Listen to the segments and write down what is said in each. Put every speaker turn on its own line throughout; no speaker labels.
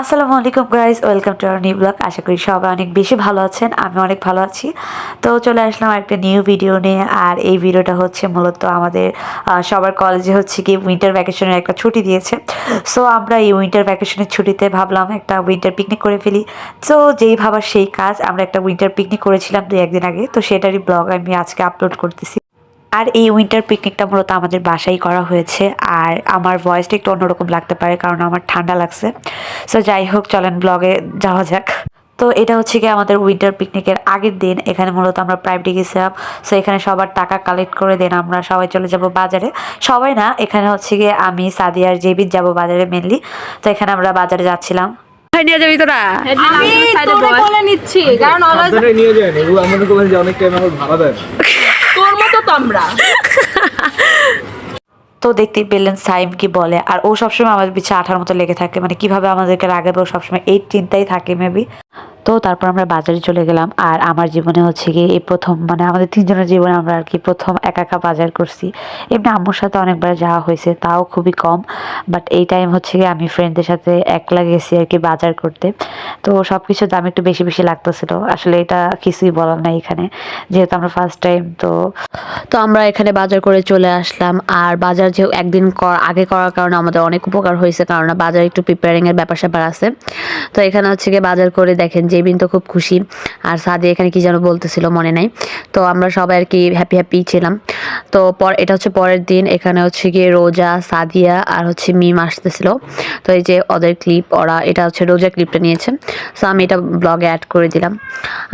আসসালামু আলাইকুম guys welcome to our new blog আশা করি সবাই অনেক বেশি ভালো আছেন, আমি অনেক ভালো আছি। তো চলে আসলাম একটা নিউ ভিডিও নিয়ে, আর এই ভিডিওটা হচ্ছে মূলত আমাদের সবার কলেজে হচ্ছে কি উইন্টার ভ্যাকেশনের একটা ছুটি দিয়েছে। সো আমরা এই উইন্টার ভ্যাকেশনের ছুটিতে ভাবলাম একটা উইন্টার পিকনিক করে ফেলি। তো যেই ভাবার সেই কাজ, আমরা একটা উইন্টার পিকনিক করেছিলাম দুই একদিন আগে। তো সেটারই ব্লগ আমি আজকে আপলোড করতেছি। আর এই উইন্টার পিকনিকটা মূলত আমাদের বাসায় করা হয়েছে। আর আমার ভয়েসটা একটু অন্যরকম লাগতে পারে কারণ আমার ঠান্ডা লাগছে। সো যাই হোক চলেন ব্লগে যাওয়া যাক। তো এটা হচ্ছে কি আমাদের উইন্টার পিকনিকের আগের দিন। এখানে মূলত আমরা প্রাইভেটে গেছিলাম। সো এখানে সবার টাকা কালেক্ট করে দেন আমরা সবাই চলে যাব বাজারে। সবাই না এখানে হচ্ছে গিয়ে আমি সাদিয়ার জেবিদ যাব বাজারে মেনলি তো এখানে আমরা বাজারে যাচ্ছিলাম।
কোথায় নিয়ে যাবি তোরা
আমি তোরে বলে নিচ্ছি কারণ অলওয়েজ
নিয়ে আমাদের যে অনেক টাইম আমার ভাড়া
তো আমরা।
তো দেখতেই পেলেন সাইম কি বলে, আর ও সবসময় আমাদের পিছিয়ে আঠার মতো লেগে থাকে মানে কীভাবে আমাদেরকে রাগাবে ও সবসময়। এই চিন্তাই থাকে মেবি তো তারপর আমরা বাজারে চলে গেলাম। আর আমার জীবনে হচ্ছে কি এই প্রথম মানে আমাদের তিনজনের জীবনে আমরা আর কি প্রথম একা একা বাজার করছি। এমনি আম্মুর সাথে অনেকবার যাওয়া হয়েছে, তাও খুবই কম। বাট এই টাইম হচ্ছে কি আমি ফ্রেন্ডদের সাথে একলা গেছি আর কি বাজার করতে। তো সব কিছুর দাম একটু বেশি বেশি লাগতেছিল। আসলে এটা কিছুই বলার নাই এখানে। যেহেতু আমরা ফার্স্ট টাইম তো
তো আমরা এখানে বাজার করে চলে আসলাম। আর বাজার যে একদিন আগে করার কারণে আমাদের অনেক উপকার হয়েছে। কারণ বাজার একটু প্রিপেয়ারিং এর ব্যাপার স্যাপার আছে। তো এখানে হচ্ছে গিয়ে বাজার করে দেখেন জেবিন তো খুব খুশি। আর সাদি এখানে কি যেন বলতেছিল মনে নাই। তো আমরা সবাই আর কি হ্যাপি হ্যাপি ছিলাম। তো পর, এটা হচ্ছে পরের দিন। এখানে হচ্ছে গিয়ে রোজা, সাদিয়া আর হচ্ছে মিম আসতেছিল। তো এই যে ওদের ক্লিপ ওরা, এটা হচ্ছে রোজা ক্লিপটা নিয়েছে। সো আমি এটা ব্লগে অ্যাড করে দিলাম।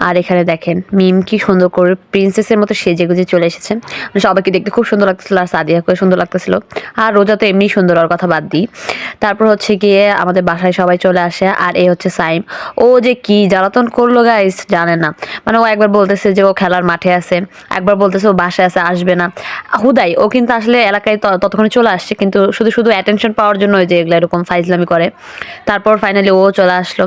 আর এখানে দেখেন, মিম কি সুন্দর করে প্রিন্সেসের মতো সেজে গুজে চলে এসেছে। মানে সবাইকে দেখতে খুব সুন্দর লাগতেছিল আর সাদিয়াকে সুন্দর লাগতেছিল। আর রোজা তো এমনি সুন্দর, ওর কথা বাদ দিই। তারপর হচ্ছে গিয়ে আমাদের বাসায় সবাই চলে আসে। আর এ হচ্ছে সাইম। ও যে কি জ্বালাতন করল গাইস জানে না। মানে ও একবার বলতেছে যে ও খেলার মাঠে আছে, একবার বলতেছে ও বাসায় আছে, আসবে না। হুদাই, ও কিন্তু আসলে এলাকায় ততক্ষণে চলে আসছে, কিন্তু শুধু শুধু অ্যাটেনশন পাওয়ার জন্য ওই যে এগুলো এরকম ফাইজলামি করে। তারপর ফাইনালি ও চলে আসলো।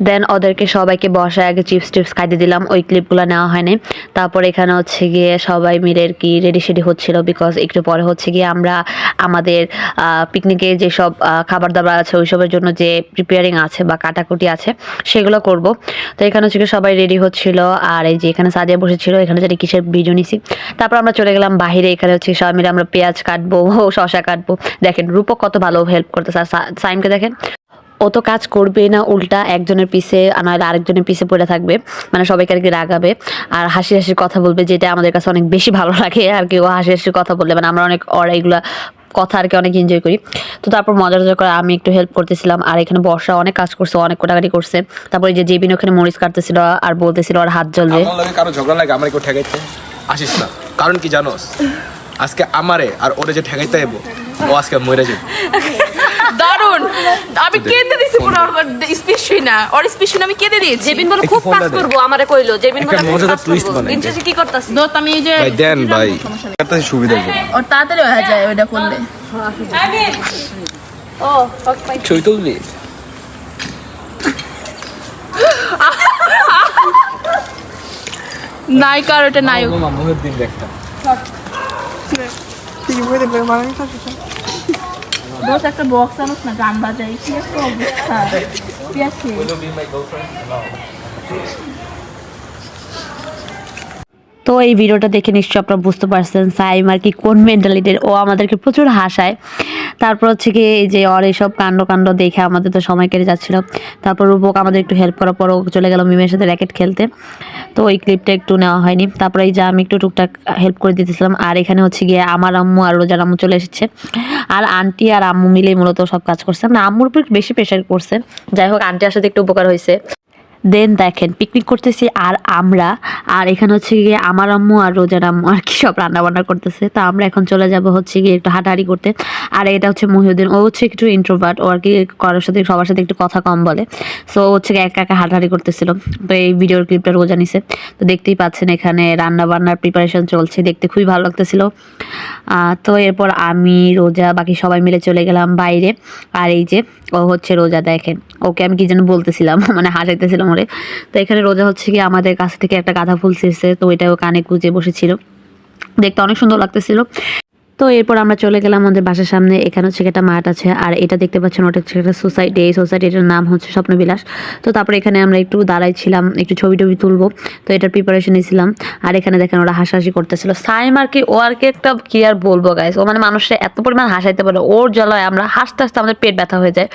দেন ওদেরকে সবাইকে বসায় আগে চিপস টিপস খাইতে দিলাম। ওই ক্লিপগুলো নেওয়া হয়নি। তারপর এখানে হচ্ছে গিয়ে সবাই মিলে আর কি রেডি সেডি হচ্ছিল বিকজ একটু পরে হচ্ছে গিয়ে আমরা আমাদের পিকনিকে যেসব খাবার দাবার আছে ওইসবের জন্য যে প্রিপেয়ারিং আছে বা কাটাকুটি আছে সেগুলো করব। তো এখানে হচ্ছে সবাই রেডি হচ্ছিল। আর এই যে এখানে সাজিয়ে বসেছিল, এখানে যেটা কিসের ভিডিও নিছি। তারপর আমরা চলে গেলাম বাইরে এখানে হচ্ছে সবাই মিলে আমরা পেঁয়াজ কাটবো শশা কাটবো। দেখেন রূপক কত ভালো হেল্প করতেছে। আর সাইমকে দেখেন ও তো কাজ করবে না উল্টা একজনের পিছে নয়তো আরেকজনের পিছে পড়ে থাকবে। মানে সবাইকে আর কি রাগাবে। আর হাসি হাসি কথা বলবে যেটা আমাদের কাছে অনেক বেশি ভালো লাগে। আর কি ও হাসি হাসি কথা বললে মানে আমরা অনেক ওরা এগুলা কথা আর কি অনেক এনজয় করি। তো তারপর মজা টজা করে আমি একটু হেল্প করতেছিলাম। আর এখানে বর্ষা অনেক কাজ করছে অনেক কোটাকাটি করছে। তারপরে যে জেবিন ওখানে মরিচ কাটতেছিল আর বলতেছিল আর হাত জ্বলবে।
কারও ঝগড়া লাগে আমার কেউ ঠেকাইতে। আসিস না। কারণ কি জানোস? আজকে আমারে আর ওরে যে ঠেকাইতে এবো ও আজকে মরে যাবে।
দারুণ আমি কেঁদে দিছি পুরো স্পিচ শুই না। ওর স্পিচ শুনে আমি কেঁদে দিয়েছি।
জেবিন বলে খুব কাজ
দে।
আমারে কইলো। জেবিন
একটা
বলে খুব কাজ করব। ইন্টারেস্ট কি করতাছ?
দোস্ত আমি এই যে
ভাই দেন ভাই। একটা সুবিধার জন্য
ওর তাড়াতাড়ি হয়ে যায় ওইটা করলে
ছবি তুলবি?
নায়িকা আর ওটা নায়ক।
মামুর দিন দেখতাম
দোস্ত একটা বক্স আনোস না গান বাজাই কি একটা অবস্থা কি আছে
তো এই ভিডিওটা দেখে নিশ্চয়ই আপনারা বুঝতে পারছেন সাইম আর কি কোন মেন্টালিটির ও আমাদেরকে প্রচুর হাসায়। তারপর হচ্ছে কি এই যে ওর এইসব কাণ্ড কাণ্ড দেখে আমাদের তো সময় কেটে যাচ্ছিল। তারপর রূপক আমাদের একটু হেল্প করার পর ও চলে গেল মিমের সাথে র্যাকেট খেলতে। তো ওই ক্লিপটা একটু নেওয়া হয়নি। তারপরে এই যে আমি একটু টুকটাক হেল্প করে দিতেছিলাম। আর এখানে হচ্ছে গিয়ে আমার আম্মু আর রোজার আম্মু চলে এসেছে। আর আন্টি আর আম্মু মিলেই মূলত সব কাজ করছে। না আম্মুর উপর বেশি প্রেশার করছে। যাই হোক আন্টি আসাতে একটু উপকার হয়েছে। দেন দেখেন পিকনিক করতেছি আর আমরা, আর এখানে হচ্ছে গিয়ে আমার আম্মু আর রোজার আম্মু আর কি সব রান্না বান্না করতেছে। তা আমরা এখন চলে যাব হচ্ছে গিয়ে একটু হাঁটাহাঁটি করতে। আর এটা হচ্ছে মহিউদ্দিন, ও হচ্ছে একটু ইন্ট্রোভার্ট ও আর কি কারোর সাথে, সবার সাথে একটু কথা কম বলে। সো ও হচ্ছে একা একা হাঁটাহাঁটি করতেছিল। তো এই ভিডিওর ক্লিপটা রোজা নিছে। তো দেখতেই পাচ্ছেন এখানে রান্না বান্নার প্রিপারেশন চলছে, দেখতে খুবই ভালো লাগতেছিল। তো এরপর আমি, রোজা, বাকি সবাই মিলে চলে গেলাম বাইরে। আর এই যে, ও হচ্ছে রোজা দেখেন। ওকে আমি কি যেন বলতেছিলাম মানে হাসাইতেছিলাম ওরে তো এখানে রোজা হচ্ছে কি আমাদের কাছ থেকে একটা গাঁদা ফুল ছিঁড়ছে, তো ওইটা ও কানে গুজে বসেছিল। দেখতে অনেক সুন্দর লাগতেছিল।
তো এরপর আমরা চলে গেলাম আমাদের বাসার সামনে। এখানে হচ্ছে একটা মাঠ আছে আর এটা দেখতে পাচ্ছেন ওটা হচ্ছে একটা সোসাইটি এই সোসাইটিটার নাম হচ্ছে স্বপ্নবিলাস। তো তারপরে এখানে আমরা একটু দাঁড়াইছিলাম, একটু ছবি টবি তুলবো। তো এটার প্রিপারেশন নিয়েছিলাম। আর এখানে দেখেন ওরা হাসাহাসি করতেছিল। সাইম আর কি, ও আর কি একটা, কি আর বলব গাইস ও মানে মানুষের এত পরিমাণ হাসাইতে পারে, ওর জ্বালায় আমরা হাসতে হাসতে আমাদের পেট ব্যথা হয়ে যায়।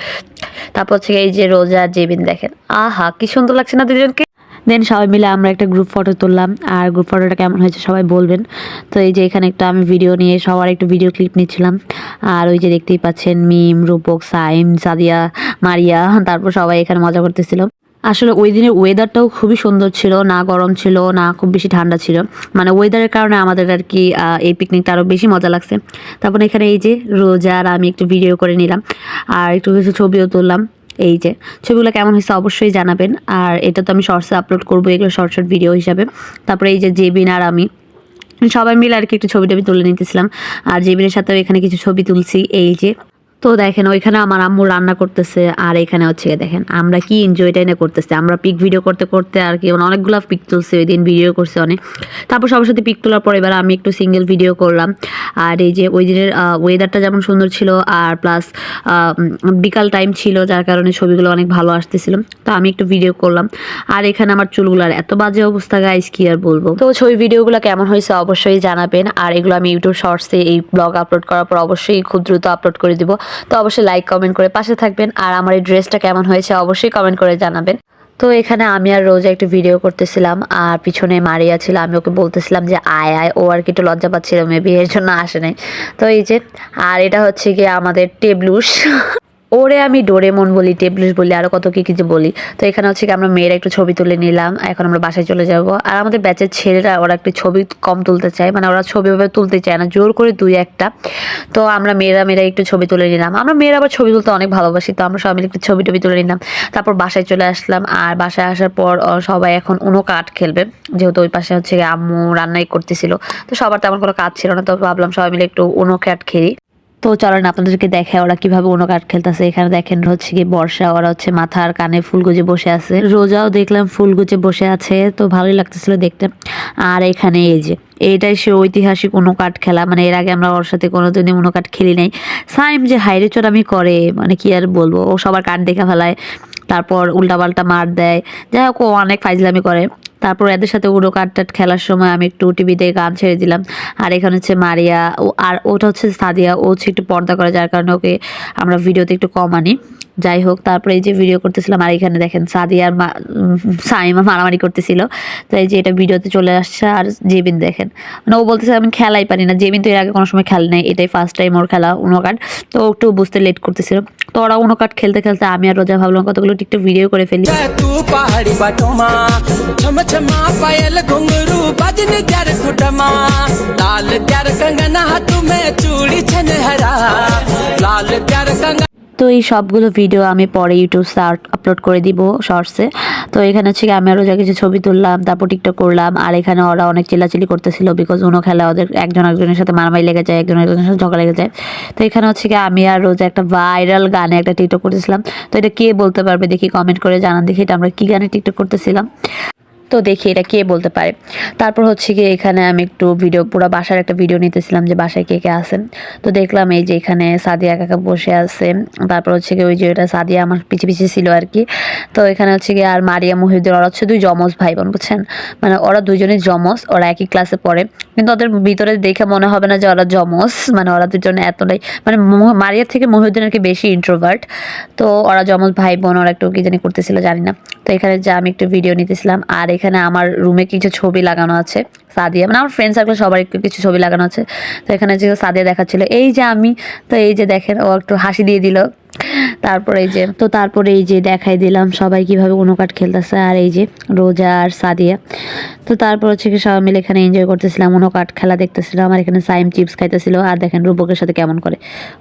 তারপর হচ্ছে এই যে রোজা জেবিন দেখেন। আহা, কি সুন্দর লাগছে না দুজনকে? দেন সবাই মিলে আমরা একটা গ্রুপ ফটো তুললাম। আর গ্রুপ ফটোটা কেমন হয়েছে সবাই বলবেন। তো এই যে এখানে একটা আমি ভিডিও নিয়ে সবার একটু ভিডিও ক্লিপ নিচ্ছিলাম। আর ওই যে দেখতেই পাচ্ছেন মিম, রূপক, সাইম সাদিয়া মারিয়া, তারপর সবাই এখানে মজা করতেছিল। আসলে ওই দিনের ওয়েদারটাও খুবই সুন্দর ছিল, না গরম ছিল, না খুব বেশি ঠান্ডা ছিল। মানে ওয়েদারের কারণে আমাদের আর কি এই পিকনিকটা আরও বেশি মজা লাগছে। তারপর এখানে এই যে রোজার আমি একটু ভিডিও করে নিলাম। আর একটু কিছু ছবিও তুললাম। এই যে, ছবিগুলো কেমন হয়েছে অবশ্যই জানাবেন। আর এটা তো আমি শর্টসে আপলোড করব, এগুলো শর্ট শর্ট ভিডিও হিসাবে। তারপরে এই যে জেবিন আর আমি, সবাই মিলে আর কি একটু ছবি টবি তুলে নিতেছিলাম। আর জেবিনের সাথেও এখানে কিছু ছবি তুলছি, এই যে। তো দেখেন, ওইখানে আমার আম্মু রান্না করতেছে আর এখানে হচ্ছে দেখেন, আমরা কি এনজয়টাই না করতেছি। আমরা পিক ভিডিও করতে করতে আর কি মানে অনেকগুলো পিক তুলছে, ওই দিন ভিডিও করছে অনেক। তারপর সবার সাথে পিক তোলার পর এবার আমি একটু সিঙ্গেল ভিডিও করলাম। আর এই যে ওই দিনের ওয়েদারটা যেমন সুন্দর ছিল আর প্লাস বিকাল টাইম ছিল, যার কারণে ছবিগুলো অনেক ভালো আসতেছিল, তো আমি একটু ভিডিও করলাম। আর এখানে আমার চুলগুলার এত বাজে অবস্থা গাইস কি আর বলব? তো ছবি ভিডিওগুলো কেমন হয়েছে অবশ্যই জানাবেন। আর এগুলো আমি ইউটিউব শর্টসে এই ব্লগ আপলোড করার পর অবশ্যই খুব দ্রুত আপলোড করে দিব। তো অবশ্যই লাইক কমেন্ট করে পাশে থাকবেন। আর আমার এই ড্রেসটা কেমন হয়েছে অবশ্যই কমেন্ট করে জানাবেন। তো এখানে আমি আর রোজা একটু ভিডিও করতেছিলাম, আর পিছনে মারিয়া ছিল, আমি ওকে বলতেছিলাম যে, আয় আয়। ও আর কি একটু লজ্জা পাচ্ছিল মেবি এর জন্য আসে নাই। তো এই যে, আর এটা হচ্ছে গিয়ে আমাদের টেবলুস। ওরে আমি ডোরেমন বলি, টেবলুস বলি আরও কত কী কিছু বলি। তো এখানে হচ্ছে কি আমরা মেয়েরা একটু ছবি তুলে নিলাম, এখন আমরা বাসায় চলে যাব। আর আমাদের ব্যাচের ছেলেরা ওরা একটু ছবি কম তুলতে চায় মানে ওরা ছবি ভাবে তুলতে চায় না, জোর করে দুই একটা। তো আমরা মেয়েরা মেয়েরা একটু ছবি তুলে নিলাম। আমরা মেয়েরা আবার ছবি তুলতে অনেক ভালোবাসি, তো আমরা সবাই মিলে একটু ছবি টবি তুলে নিলাম। তারপর বাসায় চলে আসলাম, আর বাসায় আসার পর সবাই এখন উনো কাঠ খেলবে, যেহেতু ওই পাশে হচ্ছে আম্মু রান্নাই করতেছিল। তো সবার তেমন কোনো কাজ ছিল না, তো ভাবলাম সবাই মিলে একটু উনো কাঠ খেলি। তো চলেন আপনাদেরকে দেখে ওরা কীভাবে উনো কাঠ খেলতেছে। এখানে দেখেন হচ্ছে কি বর্ষা, ওরা হচ্ছে মাথার কানে ফুল গুজে বসে আছে। রোজাও দেখলাম ফুল গুজে বসে আছে, তো ভালোই লাগতেছিল দেখতে। আর এখানে এই যে এইটাই সে ঐতিহাসিক উনো কাঠ খেলা। মানে এর আগে আমরা ওর সাথে কোনোদিনই কাঠ খেলি নাই। সাইম যে হাইরে চোরামি করে মানে কি আর বলব, ও সবার কাঠ দেখে ফেলায়। তারপর উল্টাপাল্টা মার দেয়। যাই হোক, ও অনেক ফাইজলামি করে। তারপর এদের সাথে উড়ো কাটটাট খেলার সময় আমি একটু টিভিতে গান ছেড়ে দিলাম। আর এখানে হচ্ছে মারিয়া ও আর ওটা হচ্ছে সাদিয়া, ও হচ্ছে একটু পর্দা করে, যার কারণে ওকে আমরা ভিডিওতে একটু কম আনি। যাই হোক তারপরে এই যে ভিডিও করতেছিলাম, আর এখানে দেখেন সাদিয়া আর সাইমা মারামারি করতেছিল। তো এই যে এটা ভিডিওতে চলে আসছে, আর জেবিন দেখেন। মানে ও বলতেছে, আমি খেলাই পারি না। জেবিন তো এর আগে কোনো সময় খেলে নাই, এটাই ফার্স্ট টাইম ওর খেলা, উনো কার্ড। তো একটু বুঝতে লেট করতেছিল। তো ওরা উনো কার্ড খেলতে খেলতে আমি আর রোজা ভাবলাম কতগুলো একটু ভিডিও করে ফেলি।
तू
তো এই সবগুলো ভিডিও আমি পরে ইউটিউব সার্ট আপলোড করে দিব শর্টসে তো এখানে হচ্ছে আমি আরও যা কিছু ছবি তুললাম, তারপর টিকটক করলাম, আর এখানে ওরা অনেক চিলাচিলি করতেছিল বিকজ উনো খেলা ওদের একজন একজনের সাথে মারামারি লেগে যায়, একজন একজনের সাথে ঝগড়া লেগে যায়। তো এখানে হচ্ছে কি আমি আর রোজ একটা ভাইরাল গানে একটা টিকটক করতেছিলাম। তো এটা কে বলতে পারবে দেখি কমেন্ট করে জানান দেখি এটা আমরা কী গানে টিকটক করতেছিলাম। তো দেখি এটা কে বলতে পারে। তারপর হচ্ছে কি এখানে আমি একটু ভিডিও পুরো বাসার একটা ভিডিও নিতেছিলাম যে বাসায় কে কে আছেন। তো দেখলাম এই যে এখানে সাদিয়া কাকা বসে আছে। তারপর হচ্ছে কি ওই যে ওটা সাদিয়া আমার পিছিয়ে পিছিয়ে ছিল আর কি। তো এখানে হচ্ছে কি আর মারিয়া মহিউদ্দিন, ওরা হচ্ছে দুই যমজ ভাই বোন বুঝছেন? মানে ওরা দুজনেই যমজ, ওরা একই ক্লাসে পড়ে। কিন্তু ওদের ভিতরে দেখে মনে হবে না যে ওরা জমজ মানে ওরা দুজনে এতটাই মানে মারিয়ার থেকে মহিউদ্দিন আর কি বেশি ইন্ট্রোভার্ট তো ওরা যমজ ভাই বোন ওরা একটু কি জানি করতেছিল, জানি না। তো এখানে যা আমি একটু ভিডিও নিতেছিলাম, আর এখানে আমার রুমে কিছু ছবি লাগানো আছে, সাদিয়া মানে আমার ফ্রেন্ড সার্কেল সবার কিছু ছবি লাগানো আছে। তো এখানে যে সাদিয়া দেখাচ্ছিল, এই যে আমি, তো এই যে দেখেন, ও একটু হাসি দিয়ে দিল। তারপরে এই যে তো তারপরে এই যে দেখাই দিলাম সবাই কীভাবে কোনো খেলতেছে আর এই যে রোজা আর সাদিয়া। তো তারপর হচ্ছে কি সবাই মিলে এখানে এনজয় করতেছিলাম কাঠ খেলা দেখতেছিলাম আর এখানে সাইম চিপস খাইতেছিল, আর দেখেন রূপকের সাথে কেমন করে।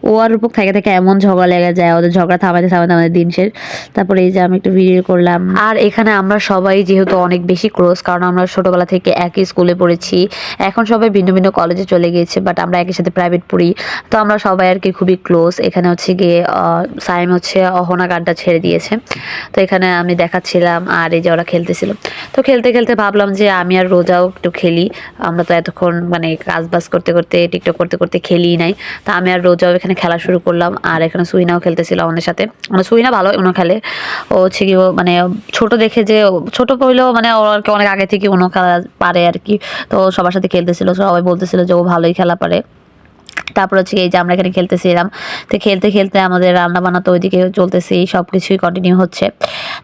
ও আর রূপক থেকে থেকে এমন ঝগড়া লেগে যায়, ওদের ঝগড়া থামাতে থামাতে আমাদের দিন শেষ। তারপরে এই যে আমি একটু ভিডিও করলাম। আর এখানে আমরা সবাই যেহেতু অনেক বেশি ক্লোজ কারণ আমরা ছোটবেলা থেকে একই স্কুলে পড়েছি, এখন সবাই ভিন্ন ভিন্ন কলেজে চলে গিয়েছে বাট আমরা একই সাথে প্রাইভেট পড়ি। তো আমরা সবাই আর কি খুবই ক্লোজ এখানে হচ্ছে গিয়ে
সাইম হচ্ছে অহনা গানটা ছেড়ে দিয়েছে। তো এখানে আমি দেখাচ্ছিলাম আর এই যে ওরা খেলতেছিল। তো খেলতে খেলতে ভাবলাম যে আমি আর রোজাও একটু খেলি। আমরা তো এতক্ষণ মানে কাজ বাজ করতে করতে, টিকটক করতে করতে খেলি নাই। তা আমি আর রোজাও এখানে খেলা শুরু করলাম। আর এখানে সুইনাও খেলতেছিল আমাদের সাথে। মানে সুইনা ভালো, উনো খেলে। ও হচ্ছে কি মানে ছোট দেখে যে ছোট হইলেও মানে ও আর অনেক আগে থেকে উনো খেলা পারে আর কি। তো সবার সাথে খেলতেছিল, সবাই বলতেছিল যে ও ভালোই খেলা পারে। তারপর হচ্ছে এই যে আমরা এখানে খেলতেছিলাম তো খেলতে খেলতে আমাদের রান্না বান্না তো ওইদিকে চলতেছে সব কিছুই কন্টিনিউ হচ্ছে।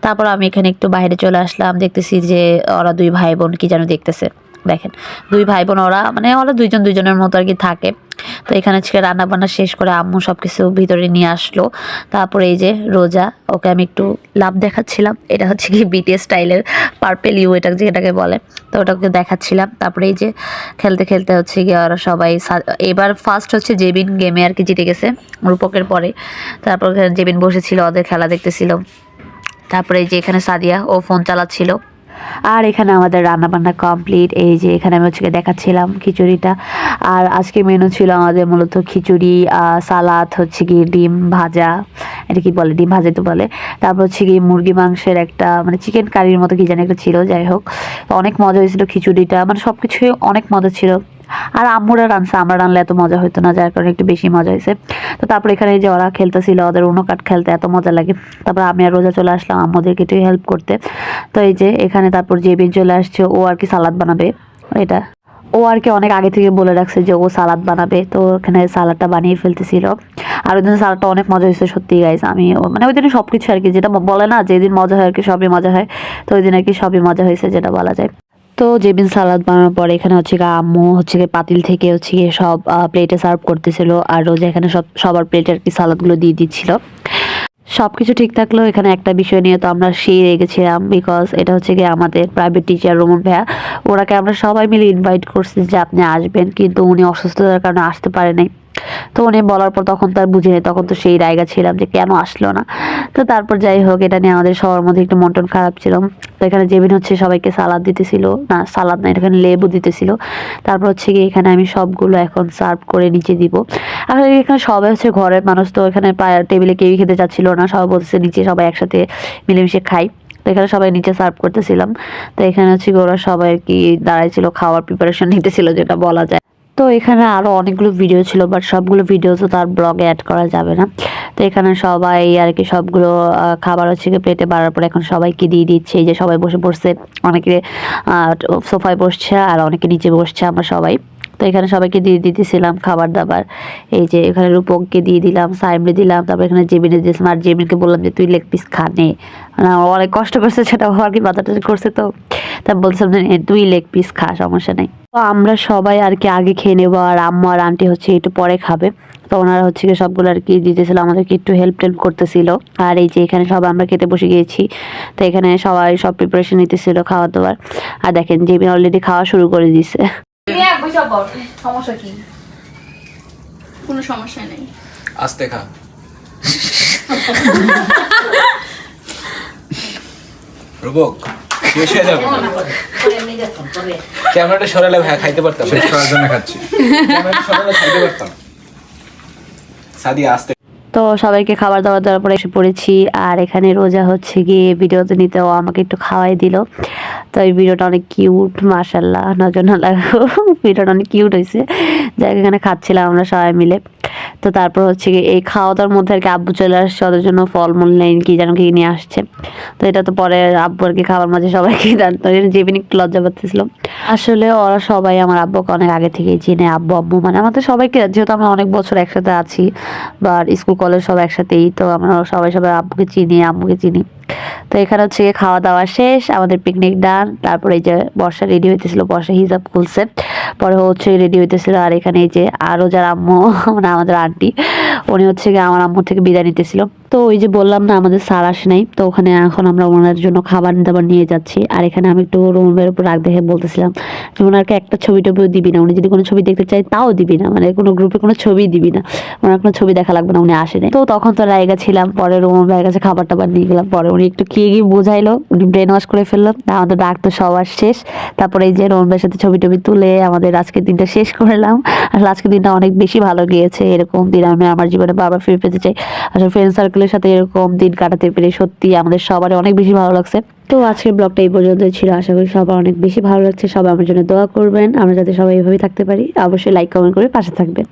তারপর আমি এখানে একটু বাইরে চলে আসলাম, দেখতেছি যে ওরা দুই ভাই বোন কি যেন দেখতেছে। দেখেন, দুই ভাই বোন ওরা মানে ওরা দুইজন দুইজনের মতো আর কি থাকে। তো এখানে আজকে রান্না বান্না শেষ করে আম্মু সব কিছু ভিতরে নিয়ে আসলো। তারপরে এই যে রোজা, ওকে আমি একটু লাভ দেখাচ্ছিলাম। এটা হচ্ছে কি বিটিএস স্টাইলের পার্পেল ইউ এটা যেটাকে বলে। তো ওটাকে দেখাচ্ছিলাম। তারপরে এই যে খেলতে খেলতে হচ্ছে কি ওরা সবাই এবার ফার্স্ট হচ্ছে জেবিন গেমে আর কি জিতে গেছে রূপকের পরে। তারপর জেবিন বসেছিল, ওদের খেলা দেখতেছিল। তারপরে এই যে এখানে সাদিয়া, ও ফোন চালাচ্ছিল।
আর এখানে আমাদের রান্নাবান্না কমপ্লিট এই যে এখানে আমি হচ্ছে দেখাচ্ছিলাম খিচুড়িটা। আর আজকে মেনু ছিল আমাদের মূলত খিচুড়ি সালাদ, হচ্ছে গিয়ে ডিম ভাজা। এটা কি বলে? ডিম ভাজা তো বলে। তারপর হচ্ছে গিয়ে মুরগি মাংসের একটা মানে চিকেন কারির মতো কি জানি একটা ছিল, যাই হোক। অনেক মজা হয়েছিল খিচুড়িটা। মানে সব কিছুই অনেক মজা ছিল। আর আম্মুরা রানছে আমরা রানলে এত মজা হতো না, যার কারণে একটু বেশি মজা হয়েছে তো তারপর এখানে যে ওরা খেলতেছিল, ওদের উনো কাঠ খেলতে এত মজা লাগে। তারপর আমি আর রোজা চলে আসলাম আম্মুদেরকে একটু হেল্প করতে। তো এই যে এখানে তারপর যে জেবিন চলে আসছে, ও আর কি সালাদ বানাবে। এটা। ও আর কি অনেক আগে থেকে বলে রাখছে যে ও সালাদ বানাবে। তো ওখানে সালাদটা বানিয়ে ফেলতেছিল। আর ওই দিন সালাদটা অনেক মজা হয়েছে সত্যি গাইজ আমি মানে ওই দিন সব কিছু আর কি, যেটা বলে না, যেদিন মজা হয় আর কি, সবই মজা হয়। তো ওই দিন আর কি সবই মজা হয়েছে যেটা বলা যায়। তো জেবিন সালাদ বানানোর পরে এখানে হচ্ছে গিয়ে আম্মু হচ্ছে গিয়ে পাতিল থেকে হচ্ছে গিয়ে সব প্লেটে সার্ভ করতেছিল আর রোজা এখানে সব, সবার প্লেটে আর কি সালাদগুলো দিয়ে দিচ্ছিল। সব কিছু ঠিক থাকলেও এখানে একটা বিষয় নিয়ে তো আমরা সেই রেগেছিলাম বিকজ এটা হচ্ছে গিয়ে আমাদের প্রাইভেট টিচার রোমন ভাইয়া, ওনাকে আমরা সবাই মিলে ইনভাইট করছি যে আপনি আসবেন, কিন্তু উনি অসুস্থতার কারণে আসতে পারে নাই তো উনি বলার পর তখন তার বুঝে নেই, তখন তো সেই রায়গা ছিলাম যে কেন আসলো না। তো তারপর যাই হোক, এটা নিয়ে আমাদের সবার মধ্যে একটু মন্টন খারাপ ছিল। তো এখানে জেবিন হচ্ছে সবাইকে সালাদ দিতেছিল, না, সালাদ না এখানে লেবু দিতেছিল। তারপর হচ্ছে গিয়ে এখানে আমি সবগুলো এখন সার্ভ করে নিচে দিব। আসলে এখানে সবাই হচ্ছে ঘরের মানুষ, তো এখানে টেবিলে কেউই খেতে চাচ্ছিল না, সবাই বলছে নিচে সবাই একসাথে মিলেমিশে খাই। তো এখানে সবাই নিচে সার্ভ করতেছিলাম। তো এখানে হচ্ছে কি ওরা সবাই কি দাঁড়াইছিল খাওয়ার প্রিপারেশন নিতেছিল, যেটা বলা যায়। তো এখানে আরও অনেকগুলো ভিডিও ছিল বাট সবগুলো ভিডিও তো তার ব্লগে অ্যাড করা যাবে না। তো এখানে সবাই আর কি সবগুলো খাবার হচ্ছে কি প্লেটে বাড়ার পরে এখন সবাইকে দিয়ে দিচ্ছে। এই যে সবাই বসে পড়ছে অনেকে সোফায় বসছে আর অনেকে নিচে বসছে আমরা সবাই। তো এখানে সবাইকে দিয়ে দিতেছিলাম খাবার দাবার। এই যে এখানে রূপককে দিয়ে দিলাম সাইমরে দিলাম তারপর এখানে জেবিনে দিয়েছিলাম। আর জেবিনকে বললাম যে তুই লেগ পিস খা নে। মানে অনেক কষ্ট করছে সেটা আর কি মাথাটা করছে তো। তা বলছিলাম যে, তুই লেগ পিস খা সমস্যা নেই। তো আমরা সবাই আর কি আগে খেয়ে নেব আর আম্মু আর আন্টি হচ্ছে একটু পরে খাবে। তো ওনারা হচ্ছে কি সবগুলো আর কি দিতেছিল আমাদেরকে একটু হেল্প টেল্প করতেছিল। আর এই যে এখানে সবাই আমরা খেতে বসে গিয়েছি তো এখানে সবাই সব প্রিপারেশন নিতেছিল খাওয়া দাওয়ার আর দেখেন জেবিন অলরেডি খাওয়া শুরু করে দিছে।
সমস্যা কি? কোনো সমস্যা নেই।
আস্তে খা। রূপক শেষ হয়ে যাবে ক্যামেরাটা সরালে ভাই খাইতে পারতাম।
শেষ করার জন্য খাচ্ছি।
ক্যামেরাটা সরালে খাইতে পারতাম। সাদিয়া আস্তে।
তো সবাইকে খাবার দাবার দেওয়ার পরে এসে পড়েছি আর এখানে রোজা হচ্ছে গিয়ে ভিডিওতে নিতে ও আমাকে একটু খাওয়াই দিল। তো এই ভিডিওটা অনেক কিউট মাশাল্লাহ নজর না লাগো ভিডিওটা অনেক কিউট হয়েছে যাই এখানে খাচ্ছিলাম আমরা সবাই মিলে। তো তারপর হচ্ছে কি এই খাওয়া দাওয়ার মধ্যে আর কি আব্বু চলে আসছে, ওদের জন্য ফলমূল নেই, কি যেন কি নিয়ে আসছে। তো এটা তো পরে আব্বু আর কি খাবার মাঝে সবাইকে দান জেবিন একটু লজ্জা পাচ্ছিল। আসলে ওরা সবাই আমার আব্বুকে অনেক আগে থেকেই চিনে, আব্বু আব্বু মানে আমাদের সবাইকে, যেহেতু আমরা অনেক বছর একসাথে আছি, বা স্কুল, কলেজ সব একসাথেই, তো আমরা সবাই সবাই আব্বুকে চিনি আব্বুকে চিনি। তো এখানে হচ্ছে গিয়ে খাওয়া দাওয়া শেষ, আমাদের পিকনিক ডান তারপরে এই যে বর্ষা রেডি হইতেছিল, বর্ষা হিজাব খুলছে, পরে হচ্ছে রেডি হইতেছিল, আর এখানে এই যে আরও যার আম্মু মানে আমাদের আন্টি, উনি হচ্ছে গিয়ে আমার আম্মুর থেকে বিদায় নিতেছিল। তো ওই যে বললাম না, আমাদের স্যার আসে নাই, তো ওখানে এখন আমরা ওনার জন্য খাবার দাবার নিয়ে যাচ্ছি। আর এখানে আমি একটু রুমের উপর রাগ দেখে বলতেছিলাম যে ওনাকে একটা ছবি টবিও দিবি না, উনি যদি কোনো ছবি দেখতে চাই তাও দিবি না মানে কোনো গ্রুপে কোনো ছবি দিবি না, ওনার কোনো ছবি দেখা লাগবে না, উনি আসে নাই। তো তখন তো রায়গা ছিলাম, পরে রুমের ভাইয়ের কাছে খাবার টাবার নিয়ে গেলাম, পরে উনি একটু খেয়ে গিয়ে বোঝাইলো, উনি ব্রেন ওয়াশ করে ফেলল, আমাদের ডাক তো সবার শেষ। তারপরে এই যে রোহন ভাইয়ের সাথে ছবি টবি তুলে আমাদের আজকের দিনটা শেষ করলাম। আসলে আজকের দিনটা অনেক বেশি ভালো গিয়েছে, এরকম দিন আমি আমার জীবনে বারবার ফিরে পেতে চাই। আসলে ফ্রেন্ড সার্কেলের সাথে এরকম দিন কাটাতে পেরে সত্যি আমাদের সবার অনেক বেশি ভালো লাগছে। তো আজকের ব্লগটা এই পর্যন্ত ছিল। আশা করি সবার অনেক বেশি ভালো লাগছে। সবাই আমার জন্য দোয়া করবেন। আমরা যাতে সবাই এইভাবেই থাকতে পারি। অবশ্যই লাইক কমেন্ট করে পাশে থাকবেন।